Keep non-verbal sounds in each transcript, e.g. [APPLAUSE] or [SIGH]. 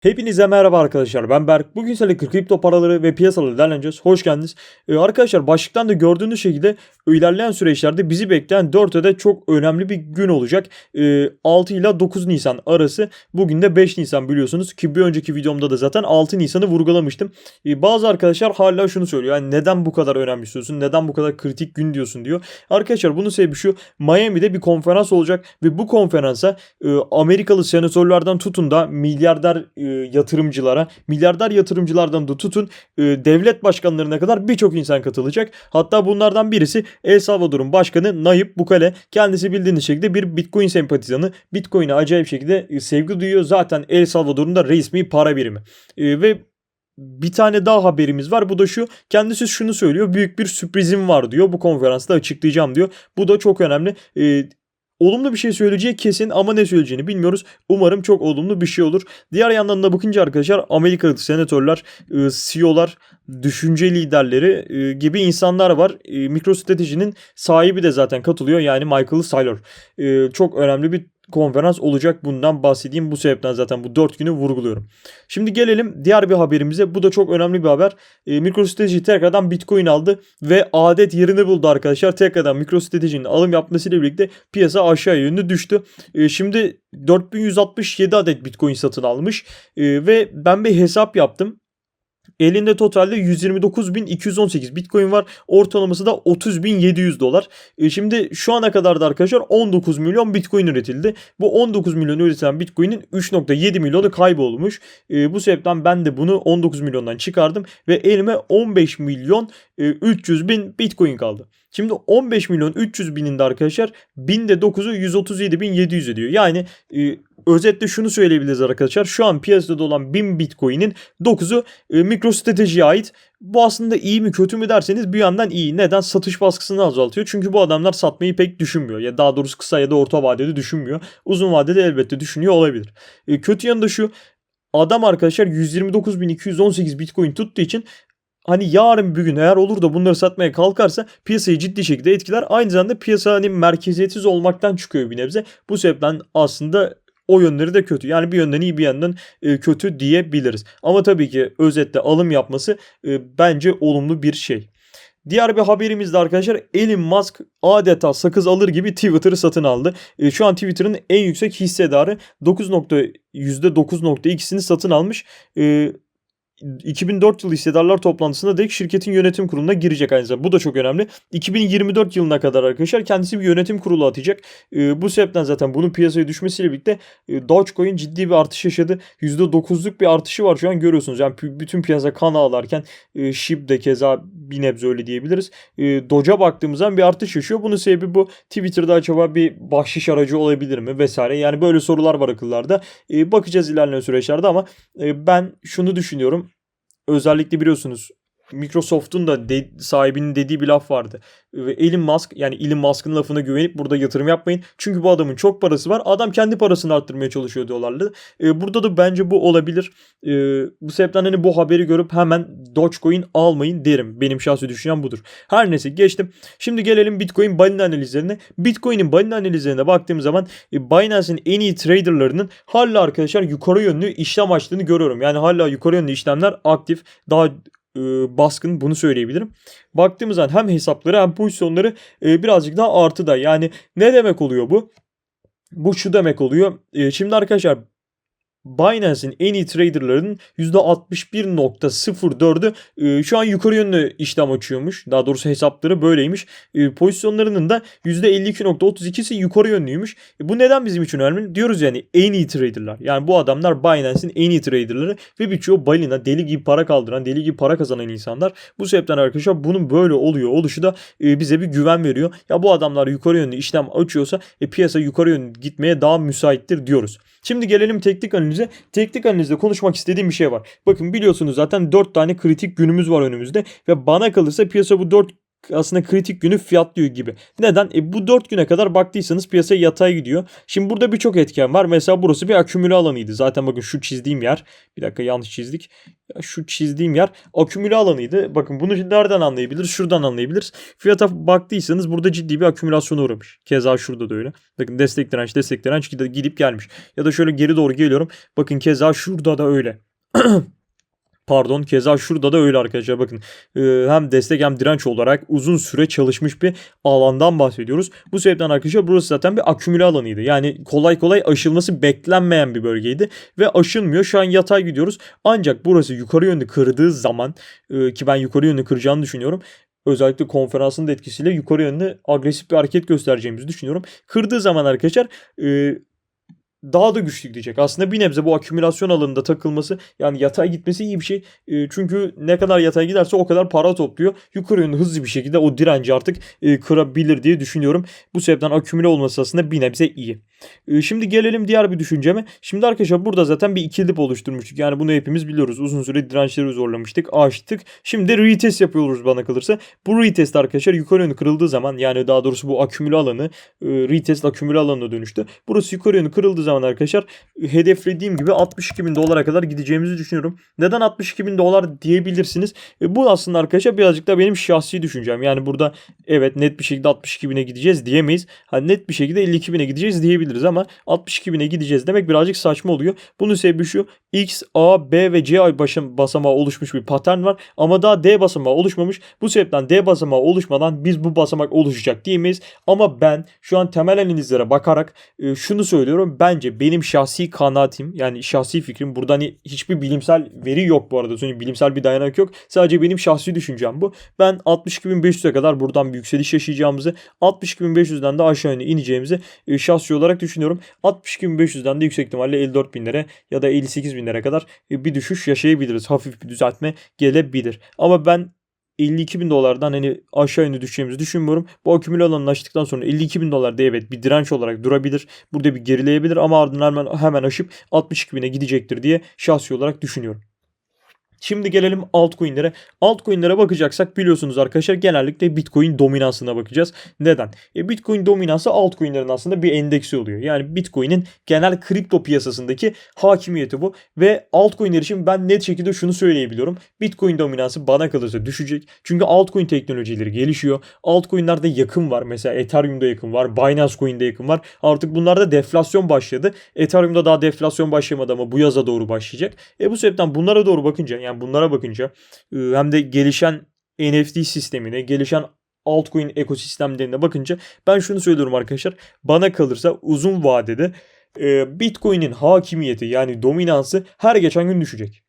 Hepinize merhaba arkadaşlar. Ben Berk. Bugün sizlerle kripto paraları ve piyasaları değerleneceğiz. Hoş geldiniz. Ee, arkadaşlar başlıktan da gördüğünüz şekilde ilerleyen süreçlerde bizi bekleyen 4 adet çok önemli bir gün olacak. Ee, 6 ile 9 Nisan arası. Bugün de 5 Nisan biliyorsunuz ki bir önceki videomda da zaten 6 Nisan'ı vurgulamıştım. Ee, bazı arkadaşlar hala şunu söylüyor. Yani neden bu kadar önemli istiyorsun? Neden bu kadar kritik gün diyorsun diyor. Arkadaşlar bunun sebebi şu. Miami'de bir konferans olacak ve bu konferansa e, Amerikalı senatörlerden tutun da milyarder e, yatırımcılara, milyarder yatırımcılardan da tutun e, devlet başkanlarına kadar birçok insan katılacak. Hatta bunlardan birisi El Salvador'un başkanı Nayib Bukele. Kendisi bildiğiniz şekilde bir Bitcoin sempatizanı. Bitcoin'e acayip şekilde e, sevgi duyuyor. Zaten El Salvador'un da resmi para birimi. E, ve bir tane daha haberimiz var. Bu da şu. Kendisi şunu söylüyor. Büyük bir sürprizim var diyor. Bu konferansta açıklayacağım diyor. Bu da çok önemli. E, olumlu bir şey söyleyeceği kesin ama ne söyleyeceğini bilmiyoruz. Umarım çok olumlu bir şey olur. Diğer yandan da bakınca arkadaşlar Amerikalı senatörler, e, CEO'lar, düşünce liderleri e, gibi insanlar var. E, MicroStrategy'nin sahibi de zaten katılıyor. Yani Michael Saylor. E, çok önemli bir konferans olacak. Bundan bahsedeyim. Bu sebepten zaten bu 4 günü vurguluyorum. Şimdi gelelim diğer bir haberimize. Bu da çok önemli bir haber. E, MicroStrategy tekrardan Bitcoin aldı ve adet yerini buldu arkadaşlar. Tekrardan MicroStrategy'nin alım yapmasıyla birlikte piyasa aşağı yönlü düştü. E, şimdi 4167 adet Bitcoin satın almış e, ve ben bir hesap yaptım. Elinde totalde 129.218 Bitcoin var. Ortalaması da 30.700 dolar. E şimdi şu ana kadar da arkadaşlar 19 milyon Bitcoin üretildi. Bu 19 milyon üretilen Bitcoin'in 3.7 milyonu kaybolmuş. E, bu sebepten ben de bunu 19 milyondan çıkardım ve elime 15 milyon e, 300 bin Bitcoin kaldı. Şimdi 15 milyon 300 bininde arkadaşlar binde 9'u 137.700 ediyor. Yani e, özetle şunu söyleyebiliriz arkadaşlar. Şu an piyasada olan 1000 Bitcoin'in 9'u e, MicroStrategy'ye ait. Bu aslında iyi mi kötü mü derseniz bir yandan iyi. Neden? Satış baskısını azaltıyor. Çünkü bu adamlar satmayı pek düşünmüyor. Ya daha doğrusu kısa ya da orta vadede düşünmüyor. Uzun vadede elbette düşünüyor olabilir. E, kötü yanı da şu. Adam arkadaşlar 129.218 Bitcoin tuttuğu için hani yarın bir gün eğer olur da bunları satmaya kalkarsa piyasayı ciddi şekilde etkiler. Aynı zamanda piyasa hani merkeziyetsiz olmaktan çıkıyor bir nebze. Bu sebepten aslında o yönleri de kötü. Yani bir yönden iyi bir yandan e, kötü diyebiliriz. Ama tabii ki özetle alım yapması e, bence olumlu bir şey. Diğer bir haberimiz de arkadaşlar Elon Musk adeta sakız alır gibi Twitter'ı satın aldı. E, şu an Twitter'ın en yüksek hissedarı 9. %9.2'sini satın almış. E, 2004 yılı hissedarlar toplantısında direkt şirketin yönetim kuruluna girecek aynı zamanda. Bu da çok önemli. 2024 yılına kadar arkadaşlar kendisi bir yönetim kurulu atacak. E, bu sebepten zaten bunun piyasaya düşmesiyle birlikte e, Dogecoin ciddi bir artış yaşadı. %9'luk bir artışı var şu an görüyorsunuz. Yani bütün piyasa kan ağlarken e, SHIB de keza bir nebze öyle diyebiliriz. E, Doge'a baktığımızda bir artış yaşıyor. Bunun sebebi bu Twitter'da acaba bir bahşiş aracı olabilir mi vesaire. Yani böyle sorular var akıllarda. E, bakacağız ilerleyen süreçlerde ama e, ben şunu düşünüyorum özellikle biliyorsunuz Microsoft'un da de, sahibinin dediği bir laf vardı. Elon Musk yani Elon Musk'ın lafına güvenip burada yatırım yapmayın. Çünkü bu adamın çok parası var. Adam kendi parasını arttırmaya çalışıyor diyorlardı. Ee, burada da bence bu olabilir. Ee, bu sebepten hani bu haberi görüp hemen Dogecoin almayın derim. Benim şahsi düşüncem budur. Her neyse geçtim. Şimdi gelelim Bitcoin balina analizlerine. Bitcoin'in balina analizlerine baktığım zaman e, Binance'in en iyi traderlarının hala arkadaşlar yukarı yönlü işlem açtığını görüyorum. Yani hala yukarı yönlü işlemler aktif. Daha e, baskın bunu söyleyebilirim. Baktığımız zaman hem hesapları hem pozisyonları e, birazcık daha artıda. Yani ne demek oluyor bu? Bu şu demek oluyor. E, şimdi arkadaşlar Binance'in en iyi traderlarının %61.04'ü e, şu an yukarı yönlü işlem açıyormuş. Daha doğrusu hesapları böyleymiş. E, pozisyonlarının da %52.32'si yukarı yönlüymüş. E, bu neden bizim için önemli? Diyoruz yani en iyi traderlar. Yani bu adamlar Binance'in en iyi traderları ve birçoğu balina deli gibi para kaldıran, deli gibi para kazanan insanlar. Bu sebepten arkadaşlar bunun böyle oluyor oluşu da e, bize bir güven veriyor. Ya bu adamlar yukarı yönlü işlem açıyorsa e, piyasa yukarı yönlü gitmeye daha müsaittir diyoruz. Şimdi gelelim teknik analize. Teknik analizde konuşmak istediğim bir şey var. Bakın biliyorsunuz zaten 4 tane kritik günümüz var önümüzde ve bana kalırsa piyasa bu 4 aslında kritik günü fiyatlıyor gibi. Neden? E bu 4 güne kadar baktıysanız piyasa yatay gidiyor. Şimdi burada birçok etken var. Mesela burası bir akümüle alanıydı. Zaten bakın şu çizdiğim yer. Bir dakika yanlış çizdik. Şu çizdiğim yer akümüle alanıydı. Bakın bunu nereden anlayabiliriz? Şuradan anlayabiliriz. Fiyata baktıysanız burada ciddi bir akümülasyona uğramış. Keza şurada da öyle. Bakın destek direnç destek direnç gidip gelmiş. Ya da şöyle geri doğru geliyorum. Bakın keza şurada da öyle. [CLEARS THROAT] Pardon keza şurada da öyle arkadaşlar bakın Ee, hem destek hem direnç olarak uzun süre çalışmış bir alandan bahsediyoruz. Bu sebepten arkadaşlar burası zaten bir akümüle alanıydı. Yani kolay kolay aşılması beklenmeyen bir bölgeydi ve aşılmıyor. Şu an yatay gidiyoruz. Ancak burası yukarı yönlü kırdığı zaman e, ki ben yukarı yönlü kıracağını düşünüyorum. Özellikle konferansın da etkisiyle yukarı yönlü agresif bir hareket göstereceğimizi düşünüyorum. Kırdığı zaman arkadaşlar e, daha da güçlü gidecek. Aslında bir nebze bu akümülasyon alanında takılması yani yatay gitmesi iyi bir şey. E, çünkü ne kadar yatay giderse o kadar para topluyor. Yukarı yönlü hızlı bir şekilde o direnci artık e, kırabilir diye düşünüyorum. Bu sebepten akümüle olması aslında bir nebze iyi. E, şimdi gelelim diğer bir düşünceme. Şimdi arkadaşlar burada zaten bir ikili dip oluşturmuştuk. Yani bunu hepimiz biliyoruz. Uzun süre dirençleri zorlamıştık, aştık. Şimdi retest yapıyoruz bana kalırsa. Bu retest arkadaşlar yukarı yönlü kırıldığı zaman yani daha doğrusu bu akümüle alanı e, retest akümüle alanına dönüştü. Burası yukarı yönlü kırıldığı zaman arkadaşlar hedeflediğim gibi 62 bin dolara kadar gideceğimizi düşünüyorum. Neden 62 bin dolar diyebilirsiniz. E, bu aslında arkadaşlar birazcık da benim şahsi düşüncem. Yani burada evet net bir şekilde 62 bine gideceğiz diyemeyiz. Hani net bir şekilde 52 bine gideceğiz diyebiliriz ama 62 bine gideceğiz demek birazcık saçma oluyor. Bunun sebebi şu X, A, B ve C başım basamağı oluşmuş bir patern var ama daha D basamağı oluşmamış. Bu sebepten D basamağı oluşmadan biz bu basamak oluşacak diyemeyiz. Ama ben şu an temel analizlere bakarak e, şunu söylüyorum. Bence benim şahsi kanaatim yani şahsi fikrim burada hani hiçbir bilimsel veri yok bu arada. Çünkü bilimsel bir dayanak yok. Sadece benim şahsi düşüncem bu. Ben 62.500'e kadar buradan bir yükseliş yaşayacağımızı 62.500'den de aşağı ineceğimizi e, şahsi olarak düşünüyorum. 62.500'den de yüksek ihtimalle 54.000'lere ya da 58.000'lere kadar e, bir düşüş yaşayabiliriz. Hafif bir düzeltme gelebilir. Ama ben 52 bin dolardan hani aşağı yönlü düşeceğimizi düşünmüyorum. Bu akümüle alanını aştıktan sonra 52 bin dolar da evet bir direnç olarak durabilir. Burada bir gerileyebilir ama ardından hemen, hemen aşıp 62 bine gidecektir diye şahsi olarak düşünüyorum. Şimdi gelelim altcoin'lere. Altcoin'lere bakacaksak biliyorsunuz arkadaşlar genellikle Bitcoin dominansına bakacağız. Neden? E Bitcoin dominansı altcoin'lerin aslında bir endeksi oluyor. Yani Bitcoin'in genel kripto piyasasındaki hakimiyeti bu. Ve altcoin'ler için ben net şekilde şunu söyleyebiliyorum. Bitcoin dominansı bana kalırsa düşecek. Çünkü altcoin teknolojileri gelişiyor. Altcoin'lerde yakın var. Mesela Ethereum'da yakın var. Binance Coin'de yakın var. Artık bunlarda deflasyon başladı. Ethereum'da daha deflasyon başlamadı ama bu yaza doğru başlayacak. E bu sebepten bunlara doğru bakınca yani yani bunlara bakınca e, hem de gelişen NFT sistemine, gelişen altcoin ekosistemlerine bakınca ben şunu söylüyorum arkadaşlar. Bana kalırsa uzun vadede e, Bitcoin'in hakimiyeti yani dominansı her geçen gün düşecek.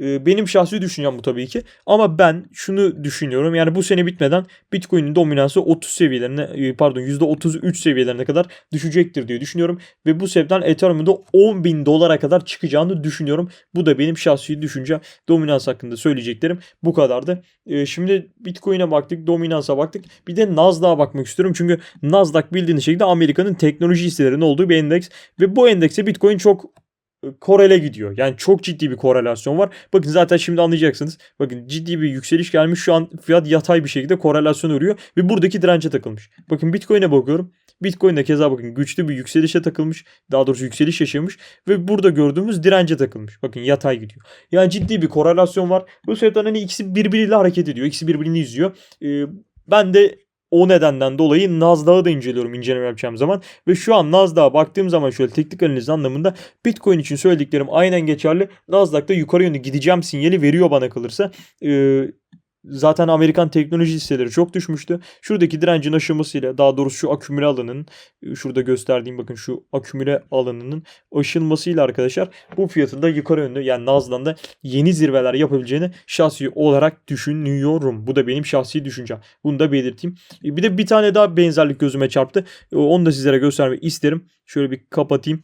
E, benim şahsi düşüncem bu tabii ki. Ama ben şunu düşünüyorum. Yani bu sene bitmeden Bitcoin'in dominansı 30 seviyelerine pardon %33 seviyelerine kadar düşecektir diye düşünüyorum. Ve bu sebepten Ethereum'un da 10 bin dolara kadar çıkacağını düşünüyorum. Bu da benim şahsi düşüncem. Dominans hakkında söyleyeceklerim bu kadardı. Şimdi Bitcoin'e baktık, dominansa baktık. Bir de Nasdaq'a bakmak istiyorum. Çünkü Nasdaq bildiğiniz şekilde Amerika'nın teknoloji hisselerinin olduğu bir endeks. Ve bu endekse Bitcoin çok korele gidiyor. Yani çok ciddi bir korelasyon var. Bakın zaten şimdi anlayacaksınız. Bakın ciddi bir yükseliş gelmiş. Şu an fiyat yatay bir şekilde korelasyon örüyor. Ve buradaki dirence takılmış. Bakın Bitcoin'e bakıyorum. Bitcoin'de keza bakın güçlü bir yükselişe takılmış. Daha doğrusu yükseliş yaşamış. Ve burada gördüğümüz dirence takılmış. Bakın yatay gidiyor. Yani ciddi bir korelasyon var. Bu sebepten hani ikisi birbiriyle hareket ediyor. İkisi birbirini izliyor. Ee, ben de o nedenden dolayı Nasdaq'ı da inceliyorum inceleme yapacağım zaman. Ve şu an Nasdaq'a baktığım zaman şöyle teknik analiz anlamında Bitcoin için söylediklerim aynen geçerli. Nasdaq'ta yukarı yönlü gideceğim sinyali veriyor bana kalırsa. Ee, Zaten Amerikan teknoloji hisseleri çok düşmüştü. Şuradaki direncin aşılmasıyla daha doğrusu şu akümüle alanının şurada gösterdiğim bakın şu akümüle alanının aşılmasıyla arkadaşlar bu fiyatın da yukarı yönlü yani Naz'dan da yeni zirveler yapabileceğini şahsi olarak düşünüyorum. Bu da benim şahsi düşüncem. Bunu da belirteyim. E, bir de bir tane daha benzerlik gözüme çarptı. Onu da sizlere göstermek isterim. Şöyle bir kapatayım.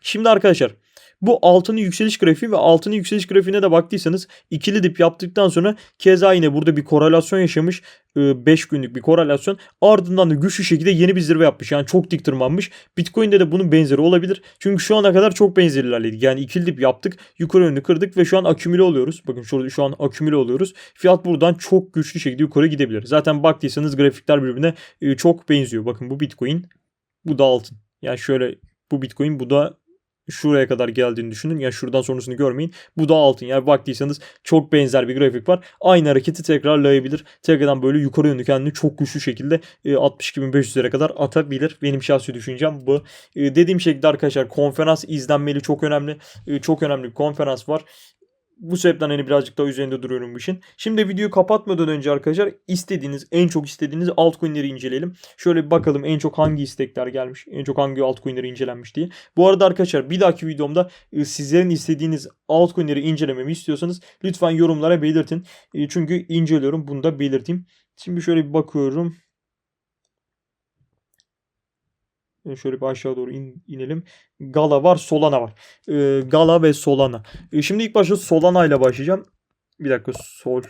Şimdi arkadaşlar Bu altının yükseliş grafiği ve altının yükseliş grafiğine de baktıysanız ikili dip yaptıktan sonra keza yine burada bir korelasyon yaşamış. 5 günlük bir korelasyon. Ardından da güçlü şekilde yeni bir zirve yapmış. Yani çok dik tırmanmış. Bitcoin'de de bunun benzeri olabilir. Çünkü şu ana kadar çok benzer ilerledik. Yani ikili dip yaptık. Yukarı yönlü kırdık ve şu an akümüle oluyoruz. Bakın şurada şu an akümüle oluyoruz. Fiyat buradan çok güçlü şekilde yukarı gidebilir. Zaten baktıysanız grafikler birbirine e, çok benziyor. Bakın bu Bitcoin. Bu da altın. Yani şöyle bu Bitcoin bu da şuraya kadar geldiğini düşünün. Yani şuradan sonrasını görmeyin. Bu da altın. Yani baktıysanız çok benzer bir grafik var. Aynı hareketi tekrarlayabilir. Tekrardan böyle yukarı yönlü kendini çok güçlü şekilde e, 62.500'lere kadar atabilir. Benim şahsi düşüncem bu. E, dediğim şekilde arkadaşlar konferans izlenmeli çok önemli. E, çok önemli bir konferans var bu sebepten hani birazcık daha üzerinde duruyorum bu işin. Şimdi videoyu kapatmadan önce arkadaşlar istediğiniz en çok istediğiniz altcoin'leri inceleyelim. Şöyle bir bakalım en çok hangi istekler gelmiş. En çok hangi altcoin'leri incelenmiş diye. Bu arada arkadaşlar bir dahaki videomda e, sizlerin istediğiniz altcoin'leri incelememi istiyorsanız lütfen yorumlara belirtin. E, çünkü inceliyorum bunu da belirteyim. Şimdi şöyle bir bakıyorum. E, şöyle bir aşağı doğru in, inelim. Gala var, Solana var. Ee, Gala ve Solana. Ee, şimdi ilk başta Solana ile başlayacağım. Bir dakika Sol.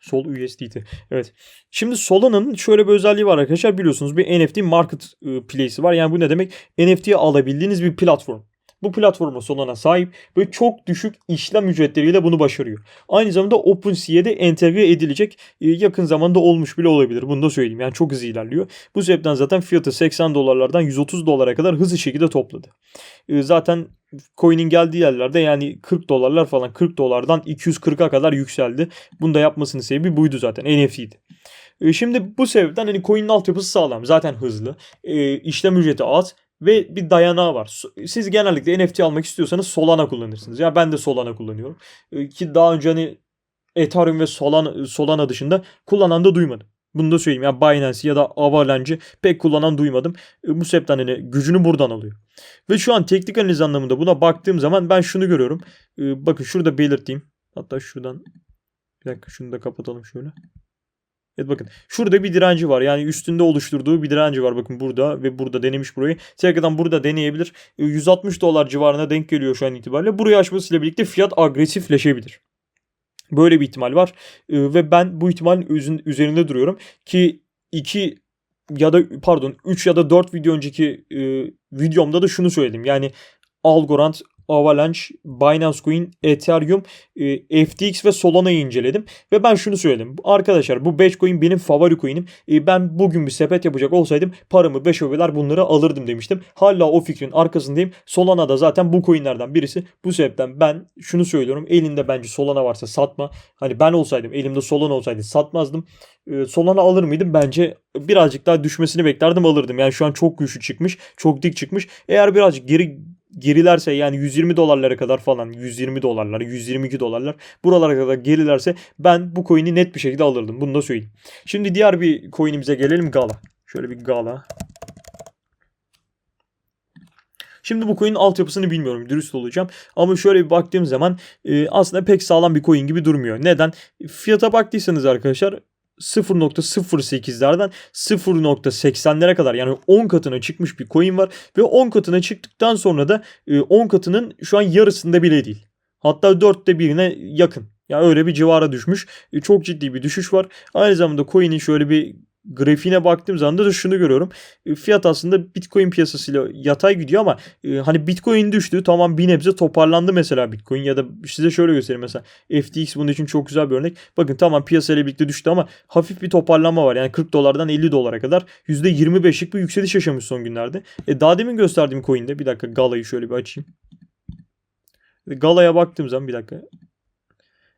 Sol USDT. Evet. Şimdi Solana'nın şöyle bir özelliği var arkadaşlar. Biliyorsunuz bir NFT marketplace'i var. Yani bu ne demek? NFT'yi alabildiğiniz bir platform. Bu platforma Solana sahip ve çok düşük işlem ücretleriyle bunu başarıyor. Aynı zamanda OpenSea'ye de entegre edilecek e, yakın zamanda olmuş bile olabilir. Bunu da söyleyeyim. Yani çok hızlı ilerliyor. Bu sebepten zaten fiyatı 80 dolarlardan 130 dolara kadar hızlı şekilde topladı. E, zaten coin'in geldiği yerlerde yani 40 dolarlar falan 40 dolardan 240'a kadar yükseldi. Bunu da yapmasının sebebi buydu zaten. NFT'ydi. E, şimdi bu sebepten hani coin'in altyapısı sağlam. Zaten hızlı. işlem ücreti az ve bir dayanağı var. Siz genellikle NFT almak istiyorsanız Solana kullanırsınız. Ya ben de Solana kullanıyorum. Ee, ki daha önce hani Ethereum ve Solana, Solana dışında kullanan da duymadım. Bunu da söyleyeyim. Ya Binance ya da Avalanche'i pek kullanan duymadım. Ee, bu sebepten hani gücünü buradan alıyor. Ve şu an teknik analiz anlamında buna baktığım zaman ben şunu görüyorum. Ee, bakın şurada belirteyim. Hatta şuradan bir dakika şunu da kapatalım şöyle. Evet bakın şurada bir direnci var. Yani üstünde oluşturduğu bir direnci var. Bakın burada ve burada denemiş burayı. Tekrardan burada deneyebilir. 160 e, dolar civarına denk geliyor şu an itibariyle. Burayı aşmasıyla birlikte fiyat agresifleşebilir. Böyle bir ihtimal var. E, ve ben bu ihtimalin üzerinde duruyorum. Ki 2 ya da pardon 3 ya da 4 video önceki e, videomda da şunu söyledim. Yani Algorand Avalanche, Binance Coin, Ethereum, e, FTX ve Solana'yı inceledim. Ve ben şunu söyledim. Arkadaşlar bu 5 coin benim favori coin'im. E, ben bugün bir sepet yapacak olsaydım paramı 5 öveler bunları alırdım demiştim. Hala o fikrin arkasındayım. Solana da zaten bu coinlerden birisi. Bu sebepten ben şunu söylüyorum. Elinde bence Solana varsa satma. Hani ben olsaydım elimde Solana olsaydı satmazdım. E, Solana alır mıydım? Bence birazcık daha düşmesini beklerdim alırdım. Yani şu an çok güçlü çıkmış. Çok dik çıkmış. Eğer birazcık geri gerilerse yani 120 dolarlara kadar falan 120 dolarlar 122 dolarlar buralara kadar gerilerse ben bu coin'i net bir şekilde alırdım. Bunu da söyleyeyim. Şimdi diğer bir coin'imize gelelim Gala. Şöyle bir Gala. Şimdi bu coin'in altyapısını bilmiyorum dürüst olacağım. Ama şöyle bir baktığım zaman e, aslında pek sağlam bir coin gibi durmuyor. Neden? Fiyata baktıysanız arkadaşlar 0.08'lerden 0.80'lere kadar yani 10 katına çıkmış bir coin var ve 10 katına çıktıktan sonra da 10 e, katının şu an yarısında bile değil. Hatta dörtte birine yakın. Ya yani öyle bir civara düşmüş. E, çok ciddi bir düşüş var. Aynı zamanda coin'in şöyle bir grafiğine baktığım zaman da şunu görüyorum. E, fiyat aslında Bitcoin piyasasıyla yatay gidiyor ama e, hani Bitcoin düştü tamam bir nebze toparlandı mesela Bitcoin ya da size şöyle göstereyim mesela FTX bunun için çok güzel bir örnek. Bakın tamam piyasayla birlikte düştü ama hafif bir toparlanma var. Yani 40 dolardan 50 dolara kadar %25'lik bir yükseliş yaşamış son günlerde. E, daha demin gösterdiğim coin'de bir dakika Gala'yı şöyle bir açayım. Gala'ya baktığım zaman bir dakika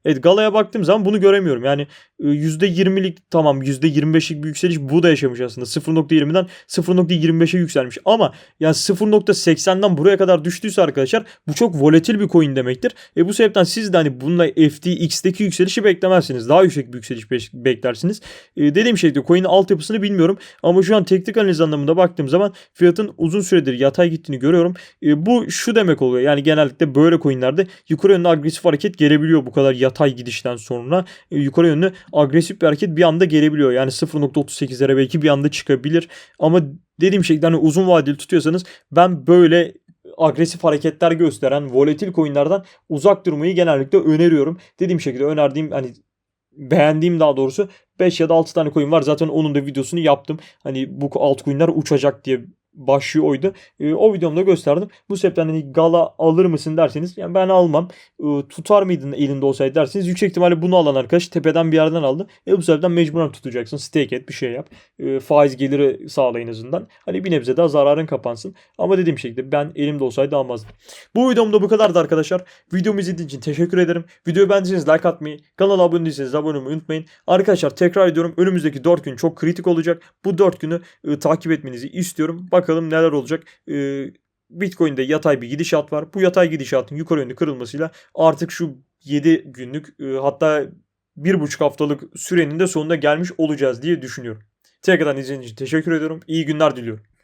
Evet Gala'ya baktığım zaman bunu göremiyorum. Yani %20'lik e, tamam %25'lik bir yükseliş bu da yaşamış aslında. 0.20'den 0.25'e yükselmiş. Ama yani 0.80'den buraya kadar düştüyse arkadaşlar bu çok volatil bir coin demektir. E bu sebepten siz de hani bununla FTX'teki yükselişi beklemezsiniz. Daha yüksek bir yükseliş beklersiniz. E dediğim şeyde coin'in altyapısını bilmiyorum. Ama şu an teknik analiz anlamında baktığım zaman fiyatın uzun süredir yatay gittiğini görüyorum. E bu şu demek oluyor. Yani genellikle böyle coinlerde yukarı yönlü agresif hareket gelebiliyor bu kadar yatay gidişten sonra. E, yukarı yönlü agresif bir hareket bir anda gelebiliyor. Yani 0.38'lere belki bir anda çıkabilir. Ama dediğim şekilde hani uzun vadeli tutuyorsanız ben böyle agresif hareketler gösteren volatil coinlerden uzak durmayı genellikle öneriyorum. Dediğim şekilde önerdiğim hani beğendiğim daha doğrusu 5 ya da 6 tane coin var. Zaten onun da videosunu yaptım. Hani bu altcoin'ler uçacak diye başlığı oydu. E, o videomda gösterdim. Bu sebepten hani gala alır mısın derseniz yani ben almam. E, tutar mıydın elinde olsaydı derseniz yüksek ihtimalle bunu alan arkadaş tepeden bir yerden aldı. E, bu sebepten mecburen tutacaksın. Stake et bir şey yap. E, faiz geliri sağla en azından. Hani bir nebze daha zararın kapansın. Ama dediğim şekilde ben elimde olsaydı almazdım. Bu videomda bu kadardı arkadaşlar. Videomu izlediğiniz için teşekkür ederim. Videoyu beğendiyseniz like atmayı, kanala abone değilseniz abone olmayı unutmayın. Arkadaşlar tekrar ediyorum önümüzdeki 4 gün çok kritik olacak. Bu 4 günü e, takip etmenizi istiyorum. Bakalım neler olacak. E, Bitcoin'de yatay bir gidişat var. Bu yatay gidişatın yukarı yönlü kırılmasıyla artık şu 7 günlük e, hatta 1,5 haftalık sürenin de sonuna gelmiş olacağız diye düşünüyorum. Tekrardan izlediğiniz için teşekkür ediyorum. İyi günler diliyorum.